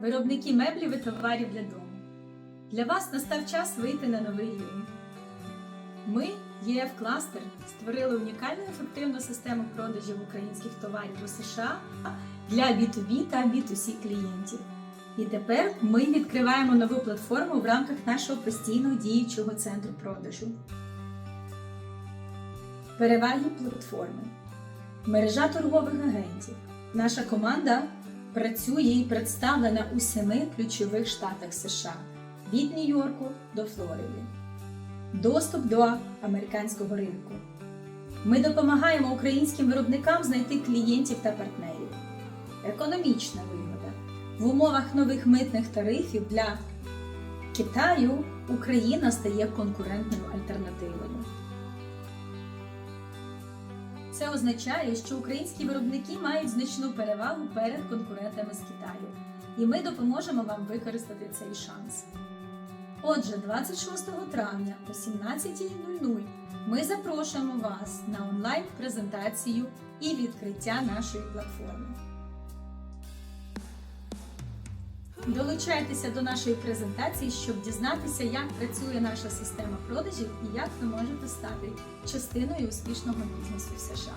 виробники меблів і товарів для дому. Для вас настав час вийти на новий рівень. Ми, ЄФ Кластер, створили унікальну ефективну систему продажів українських товарів у США для B2B та B2C клієнтів. І тепер ми відкриваємо нову платформу в рамках нашого постійного діючого центру продажу. Переваги платформи. Мережа торгових агентів. Наша команда працює і представлена у семи ключових штатах США від Нью-Йорку до Флориди. Доступ до американського ринку. Ми допомагаємо українським виробникам знайти клієнтів та партнерів. Економічна вигода. В умовах нових митних тарифів для Китаю Україна стає конкурентною альтернативою. Це означає, що українські виробники мають значну перевагу перед конкурентами з Китаю, і ми допоможемо вам використати цей шанс. Отже, 26 травня о 17.00 ми запрошуємо вас на онлайн-презентацію і відкриття нашої платформи. Долучайтеся до нашої презентації, щоб дізнатися, як працює наша система продажів і як ви можете стати частиною успішного бізнесу в США.